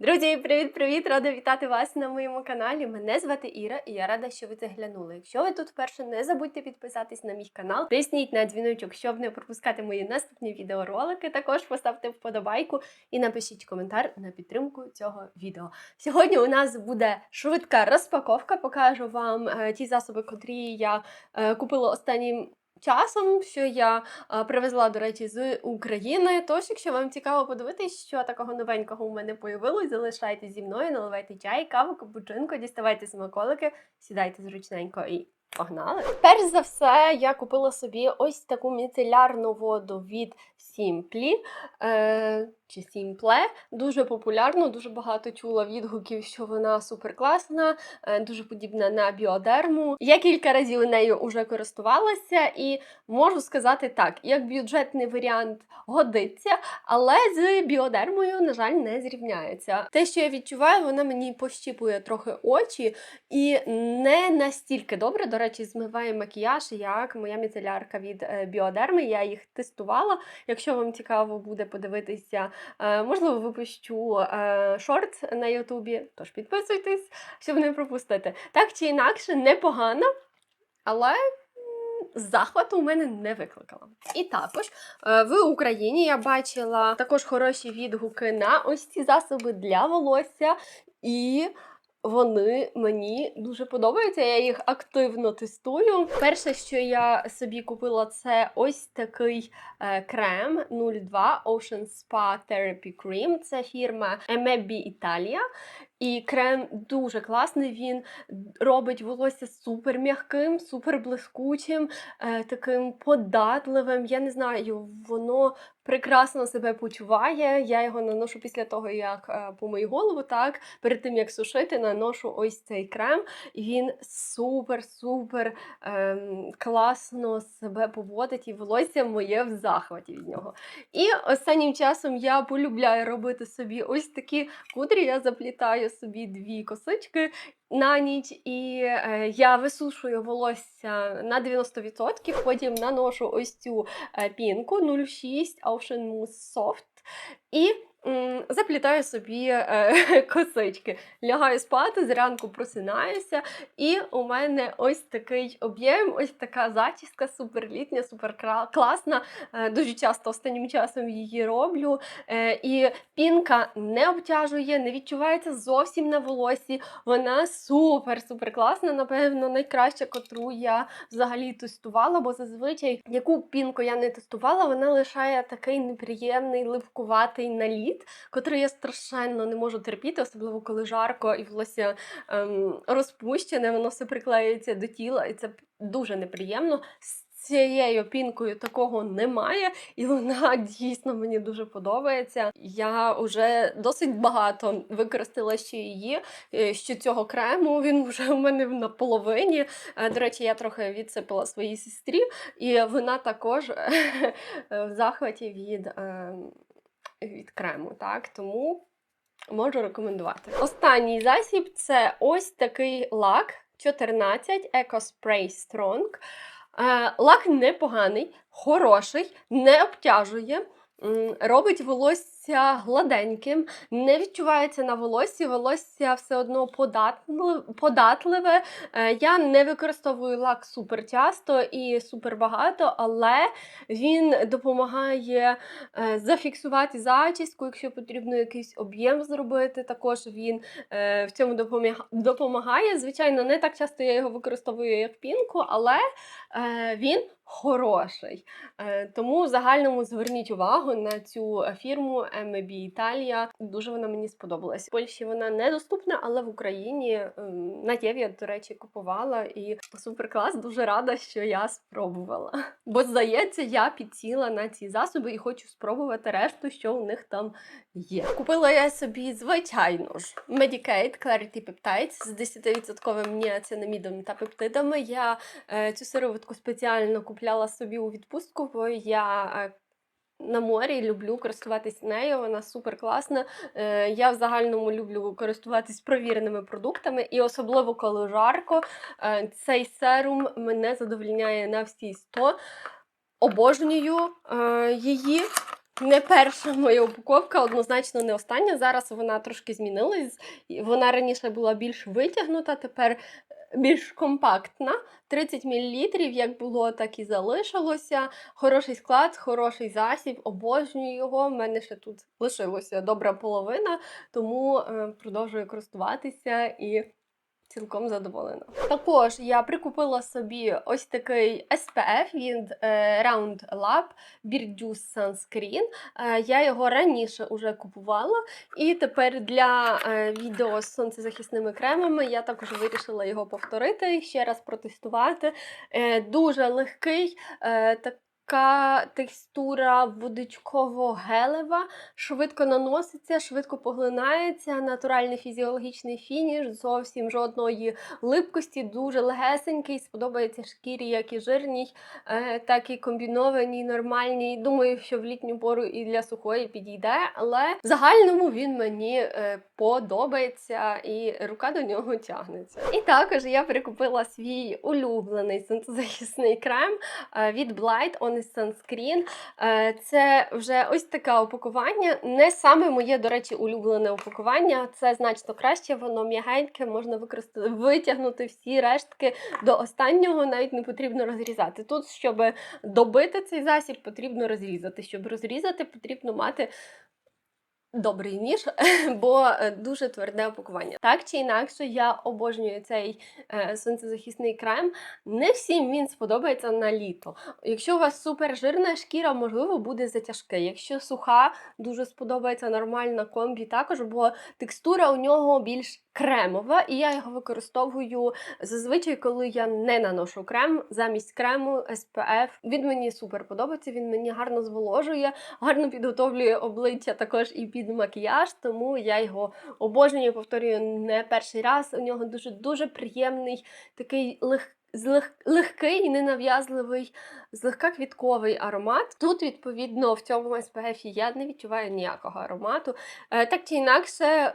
Друзі, привіт-привіт! Рада вітати вас на моєму каналі. Мене звати Іра, і я рада, що ви заглянули. Якщо ви тут вперше, не забудьте підписатись на мій канал, тисніть на дзвіночок, щоб не пропускати мої наступні відеоролики. Також поставте вподобайку і напишіть коментар на підтримку цього відео. Сьогодні у нас буде швидка розпаковка. Покажу вам е, ті засоби, котрі я е, купила останнім. Часом, що я привезла, до речі, з України. Тож, якщо вам цікаво подивитись, що такого новенького у мене появилось, залишайтеся зі мною, наливайте чай, каву, капучинку, діставайте смаколики, сідайте зручненько і погнали. Перш за все, я купила собі ось таку міцелярну воду від Сімплі. Чи Simple. Дуже популярну, дуже багато чула відгуків, що вона супер класна, е, дуже подібна на біодерму. Я кілька разів нею вже користувалася і можу сказати так, як бюджетний варіант годиться, але з біодермою, на жаль, не зрівняється. Те, що я відчуваю, вона мені пощіпує трохи очі і не настільки добре, до речі, змиває макіяж, як моя міцелярка від е, біодерми. Я їх тестувала. Якщо вам цікаво буде подивитися, можливо, випущу е, шорт на Ютубі, тож підписуйтесь, щоб не пропустити. Так чи інакше, непогано, але. Захвату у мене не викликала. І також е, в Україні я бачила також хороші відгуки на ось ці засоби для волосся, і вони мені дуже подобаються. Я їх активно тестую. Перше, що я собі купила, це ось такий е, крем 02 Ocean Spa Therapy Cream. Це фірма Emebi Italia. І крем дуже класний. Він робить волосся супер м'яким, супер блискучим, е, таким податливим. Я не знаю, воно прекрасно себе почуває. Я його наношу після того, як е, помию голову, так перед тим як сушити, наношу ось цей крем, і він супер-супер ем, класно себе поводить, і волосся моє в захваті від нього. І останнім часом я полюбляю робити собі ось такі кудрі. Я заплітаю собі дві косички на ніч, і е, я висушую волосся на 90%, потім наношу ось цю е, пінку 06 Ocean Mousse Soft. І заплітаю собі е, косички. Лягаю спати, зранку просинаюся, і у мене ось такий об'єм, ось така зачіска суперлітня, супер класна. Е, дуже часто останнім часом її роблю. Е, і пінка не обтяжує, не відчувається зовсім на волосі. Вона супер-супер класна. Напевно, найкраща, котру я взагалі тестувала, бо зазвичай яку пінку я не тестувала, вона лишає такий неприємний липкуватий наліт, котрий я страшенно не можу терпіти, особливо коли жарко і волосся ем, розпущене, воно все приклеюється до тіла, і це дуже неприємно. З цією пінкою такого немає, і вона дійсно мені дуже подобається. Я вже досить багато використала ще її, е, що цього крему. Він вже у мене на половині. Е, До речі, я трохи відсипала своїй сестрі, і вона також в захваті від, е, від крему. Так? Тому можу рекомендувати. Останній засіб це ось такий лак 14 Eco Spray Strong. Е, Лак непоганий, хороший, не обтяжує, робить волосся гладеньким, не відчувається на волоссі, волосся все одно податливе. Е, Я не використовую лак супер часто і супер багато, але він допомагає е, зафіксувати зачіску, якщо потрібно якийсь об'єм зробити. Також він е, в цьому допомагає. Звичайно, не так часто я його використовую як пінку, але він хороший. Тому в загальному зверніть увагу на цю фірму MB Italia. Дуже вона мені сподобалась. В Польщі вона недоступна, але в Україні ем, на Єві до речі, купувала і супер клас. Дуже рада, що я спробувала. Бо здається, я підсіла на ці засоби і хочу спробувати решту, що у них там є. Купила я собі, звичайно ж, Medicaid Clarity Peptides з 10% ніацинамідом та пептидами. Я е, цю сироватку спеціально купляла собі у відпустку, бо я. На морі люблю користуватись нею, вона супер класна. Е, я в загальному люблю користуватись провіреними продуктами, і особливо коли жарко, е, цей серум мене задовольняє на всі 100. Обожнюю е, її. не перша моя упаковка, однозначно не остання. Зараз вона трошки змінилась. Вона раніше була більш витягнута, тепер більш компактна. 30 мл, як було, так і залишилося. Хороший склад, хороший засіб, обожнюю його. У мене ще тут лишилося добра половина, тому е, продовжую користуватися і цілком задоволена. Також я прикупила собі ось такий SPF від е, Round Lab Beard Sunscreen. Е, я його раніше вже купувала, і тепер для е, відео з сонцезахисними кремами я також вирішила його повторити, ще раз протестувати. Дуже легкий. Е, Така текстура водичково-гелева, швидко наноситься, швидко поглинається, натуральний фізіологічний фініш, зовсім жодної липкості, дуже легесенький, сподобається шкірі, як і жирній, е, так і комбінованій, нормальній. Думаю, що в літню пору і для сухої підійде, але в загальному він мені е, подобається і рука до нього тягнеться. І також я прикупила свій улюблений сонцезахисний крем е, від Blight Honest Sunscreen. Е, Це вже ось таке упакування. Не саме моє, до речі, улюблене упакування. Це значно краще, воно м'ягеньке, можна використати, витягнути всі рештки до останнього, навіть не потрібно розрізати. Тут, щоб добити цей засіб, потрібно розрізати. Щоб розрізати, потрібно мати. Добрий ніж, бо е, дуже тверде упакування. Так чи інакше, я обожнюю цей е, сонцезахисний крем. Не всім він сподобається на літо. Якщо у вас супержирна шкіра, можливо, буде затяжке. Якщо суха, дуже сподобається нормальна комбі також, бо текстура у нього більш кремова, і я його використовую зазвичай, коли я не наношу крем замість крему SPF. Він мені супер подобається, він мені гарно зволожує, гарно підготовлює обличчя також і під макіяж, тому я його обожнюю, повторюю не перший раз. У нього дуже дуже приємний такий легкий. Злег... легкий, ненав'язливий, злегка квітковий аромат. Тут, відповідно, в цьому SPF я не відчуваю ніякого аромату. Е, так чи інакше,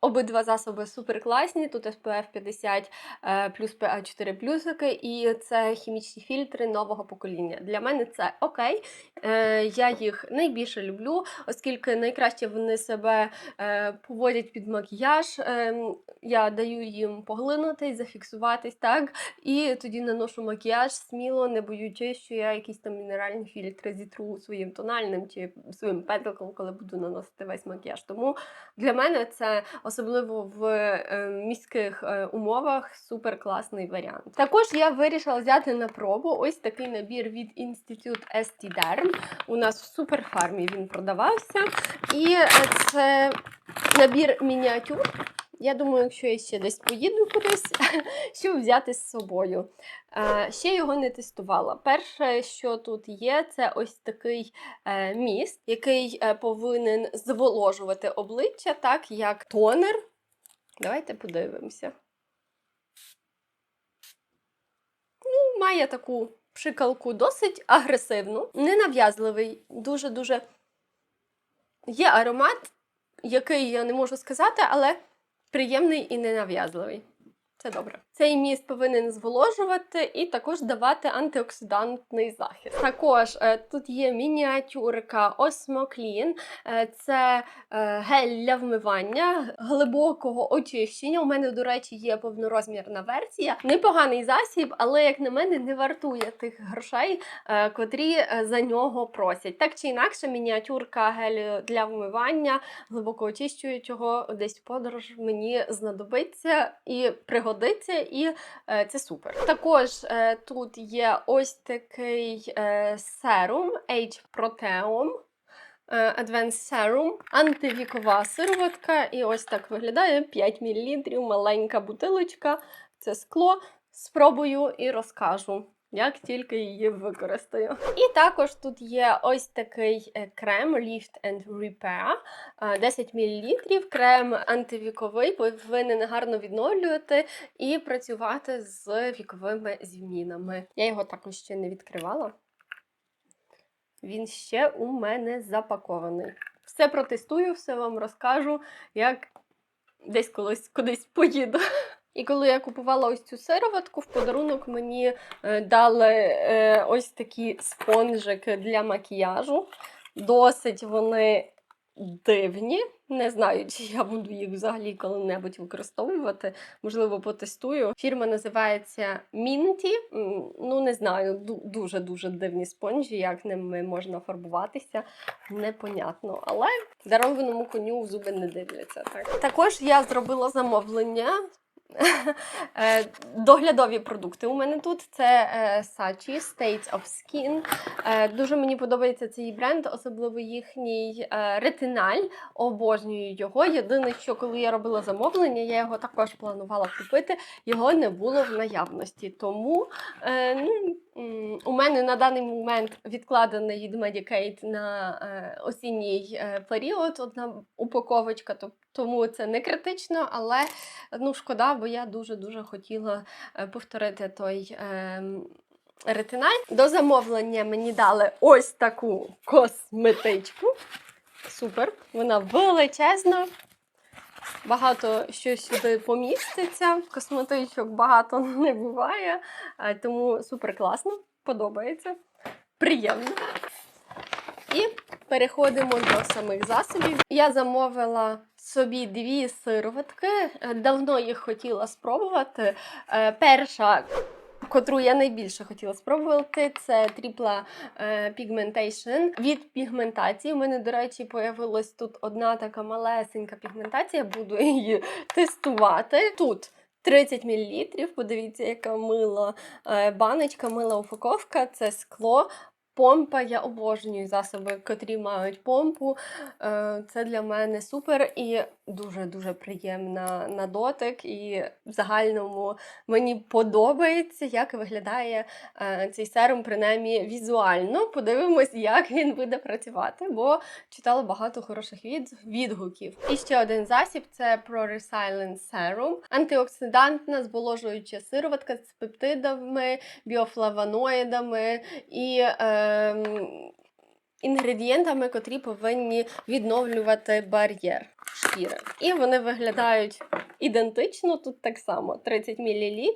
обидва засоби супер класні. Тут SPF 50 е, плюс PA 4 плюсики, і це хімічні фільтри нового покоління. Для мене це окей. Е, я їх найбільше люблю, оскільки найкраще вони себе е, поводять під макіяж. Я даю їм поглинутись, зафіксуватись, так, і тоді наношу макіяж сміло, не боючись, що я якісь там мінеральні фільтри зітру своїм тональним чи своїм пензликом, коли буду наносити весь макіяж. Тому для мене це особливо в е, міських е, умовах супер класний варіант. Також я вирішила взяти на пробу ось такий набір від Інститут Estiderm. У нас в суперфармі він продавався. І е, це набір мініатюр. Я думаю, якщо я ще десь поїду кудись, щоб взяти з собою. Е, ще його не тестувала. Перше, що тут є, це ось такий е, міст, який е, повинен зволожувати обличчя, так як тонер. Давайте подивимося. Ну, має таку пшикалку досить агресивну, ненав'язливий, дуже-дуже є аромат, який я не можу сказати, але приємний і ненав'язливий. Це добре. Цей міст повинен зволожувати і також давати антиоксидантний захист. Також е, тут є мініатюрка Osmo Е, це е, гель для вмивання глибокого очищення. У мене, до речі, є повнорозмірна версія. Непоганий засіб, але, як на мене, не вартує тих грошей, котрі за нього просять. Так чи інакше, мініатюрка гелю для вмивання глибоко очищуючого десь подорож мені знадобиться і пригодиться, і е, це супер. Також е, тут є ось такий е, серум Age Proteum. Advanced Serum, антивікова сироватка, і ось так виглядає 5 мл, маленька бутилочка, це скло. Спробую і розкажу, як тільки її використаю. І також тут є ось такий е, крем Lift and Repair, е, 10 мл. Крем антивіковий, повинен гарно відновлювати і працювати з віковими змінами. Я його також ще не відкривала. Він ще у мене запакований. Все протестую, все вам розкажу, як десь колись кудись поїду. І коли я купувала ось цю сироватку, в подарунок мені е, дали е, ось такі спонжики для макіяжу. Досить вони дивні. Не знаю, чи я буду їх взагалі коли-небудь використовувати. Можливо, потестую. Фірма називається Мінті. Ну, не знаю, дуже-дуже дивні спонжі, як ними можна фарбуватися. Непонятно. Але дарованому коню в зуби не дивляться. Так. Також я зробила замовлення. Е, Доглядові продукти у мене тут це е, Sachi States of Skin. Е, Дуже мені подобається цей бренд, особливо їхній ретиналь. Обожнюю його. Єдине, що коли я робила замовлення, я його також планувала купити. Його не було в наявності. Тому ну, у мене на даний момент відкладений від Medicaid на е, осінній е, період одна упаковочка, то- тому це не критично, але ну шкода, бо я дуже дуже хотіла е, повторити той. ем, Ретиналь. До замовлення мені дали ось таку косметичку. Супер. Вона величезна. Багато що сюди поміститься. Косметичок багато не буває, тому супер класно, подобається. Приємно. І переходимо до самих засобів. Я замовила собі дві сироватки. Е, Давно їх хотіла спробувати. Е, Перша, котру я найбільше хотіла спробувати, це тріпла е, Pigmentation від пігментації. У мене, до речі, появилась тут одна така малесенька пігментація. Буду її тестувати. Тут 30 мл. Подивіться, яка мила е, баночка, мила упаковка. Це скло. Помпа, я обожнюю засоби, котрі мають помпу. Е, Це для мене супер і дуже-дуже приємна на дотик. І в загальному мені подобається, як виглядає е, цей серум, принаймні візуально. Подивимось, як він буде працювати, бо читала багато хороших відгуків. І ще один засіб це Pro Resilient Serum. Антиоксидантна зволожуюча сироватка з пептидами, біофлавоноїдами і ем, інгредієнтами, котрі повинні відновлювати бар'єр шкіри. І вони виглядають ідентично. Тут так само 30 мл.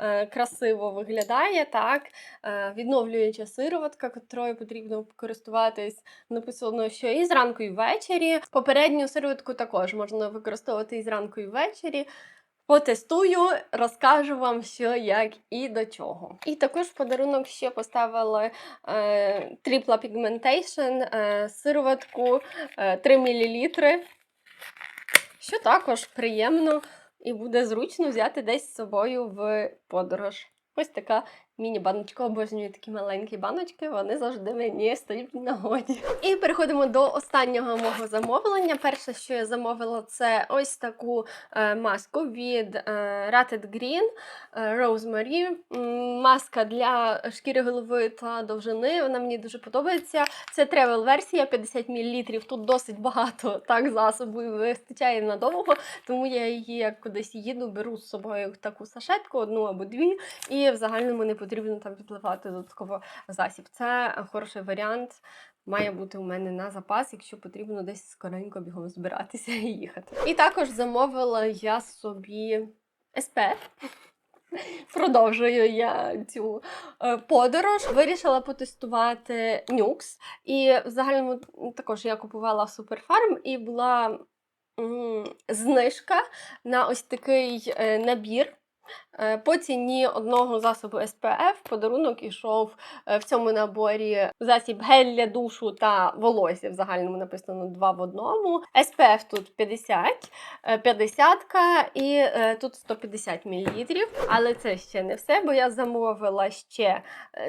Е, красиво виглядає так. Е, відновлююча сироватка, котрою потрібно користуватись. Написано, що і зранку, і ввечері. Попередню сироватку також можна використовувати і зранку, і ввечері. Потестую, розкажу вам, що як і до чого. І також в подарунок ще поставили е, Tripla Pigmentation, е, сироватку е, 3 мл, що також приємно і буде зручно взяти десь з собою в подорож. Ось така міні-баночка, обожнюю такі маленькі баночки, вони завжди мені стають в нагоді. І переходимо до останнього мого замовлення. Перше, що я замовила, це ось таку е, маску від е, Rated Green е, Rosemary. Маска для шкіри голови та довжини. Вона мені дуже подобається. Це тревел-версія 50 мл. Тут досить багато так засобу і вистачає надовго, тому я її як кудись їду, беру з собою таку сашетку, одну або дві, і в загальному не потрібно там підливати додатково засіб. Це хороший варіант. Має бути у мене на запас, якщо потрібно десь скоренько бігом збиратися і їхати. І також замовила я собі SPF. Продовжую я цю е, подорож. Вирішила потестувати нюкс. І в загальному також я купувала Суперфарм і була знижка на ось такий е, набір. Е, По ціні одного засобу SPF подарунок ішов е, в цьому наборі засіб гель для душу та волосся. В загальному написано 2 в одному. SPF тут 50, е, 50 і е, тут 150 мл. Але це ще не все, бо я замовила ще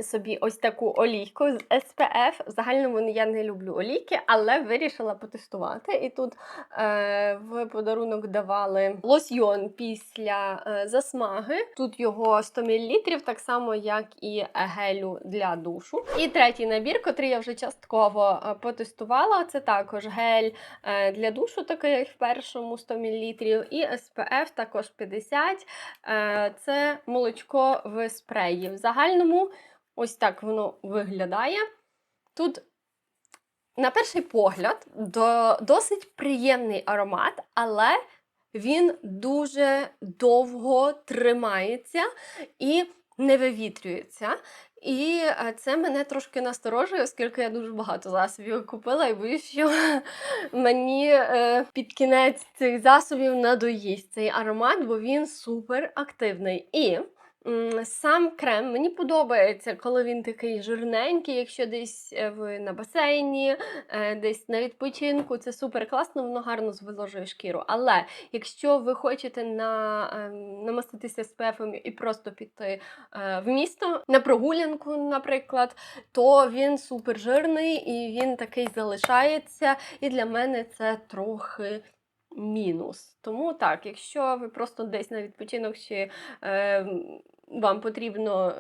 собі ось таку олійку з SPF. В загальному я не люблю олійки, але вирішила потестувати. І тут в подарунок давали лосьйон після е, засмаги. Тут його 100 мл, так само, як і гелю для душу. І третій набір, котрий я вже частково е, потестувала, це також гель е, для душу, такий як в першому 100 мл, і SPF також 50. Е, Це молочко в спреї. В загальному ось так воно виглядає. Тут на перший погляд, до, досить приємний аромат, але він дуже довго тримається і не вивітрюється. І е, це мене трошки насторожує, оскільки я дуже багато засобів купила і боюсь, що мені е, під кінець цих засобів надоїсть цей аромат, бо він супер активний. І сам крем мені подобається, коли він такий жирненький, якщо десь е, ви на басейні, е, десь на відпочинку, це супер класно, воно гарно зволожує шкіру. Але якщо ви хочете на, ем, намаститися спефом і просто піти е, в місто на прогулянку, наприклад, то він супер жирний і він такий залишається. І для мене це трохи. Мінус. Тому так, якщо ви просто десь на відпочинок чи е, вам потрібно,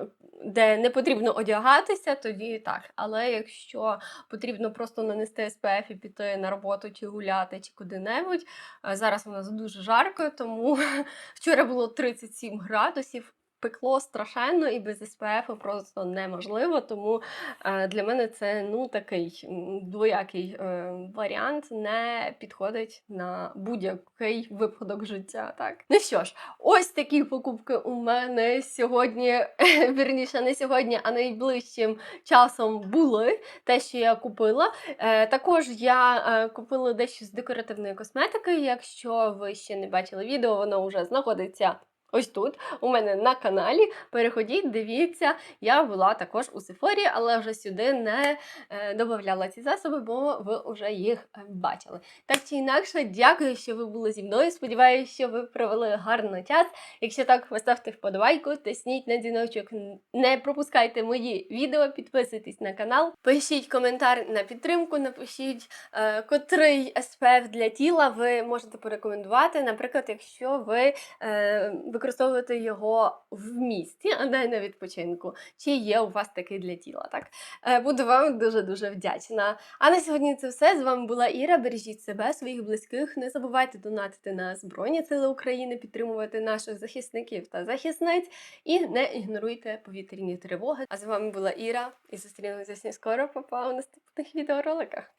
де не потрібно одягатися, тоді так. Але якщо потрібно просто нанести СПФ і піти на роботу чи гуляти, чи куди-небудь, е, зараз у нас дуже жарко, тому вчора було 37 градусів. Пекло страшенно і без SPF просто неможливо. Тому е, для мене це ну такий двоякий е, варіант, не підходить на будь-який випадок життя. Так, ну що ж, ось такі покупки у мене сьогодні, вірніше, не сьогодні, а найближчим часом були. Те, що я купила. Е, також я купила дещо з декоративної косметики. Якщо ви ще не бачили відео, воно вже знаходиться. Ось тут у мене на каналі. Переходіть, дивіться. Я була також у Сефорі, але вже сюди не е, додавала ці засоби, бо ви вже їх бачили. Так чи інакше, дякую, що ви були зі мною. Сподіваюся, що ви провели гарний час. Якщо так, поставте вподобайку, тисніть на дзвіночок, не пропускайте мої відео, підписуйтесь на канал, пишіть коментар на підтримку, напишіть, е, котрий SPF для тіла ви можете порекомендувати. Наприклад, якщо ви е, використовуєте його в місті, а не на відпочинку. Чи є у вас такий для тіла? Так Е, буду вам дуже дуже вдячна. А на сьогодні це все. З вами була Іра. Бережіть себе, своїх близьких. Не забувайте донатити на Збройні Сили України, підтримувати наших захисників та захисниць і не ігноруйте повітряні тривоги. А з вами була Іра і зустрінемося скоро. Попа у наступних відеороликах.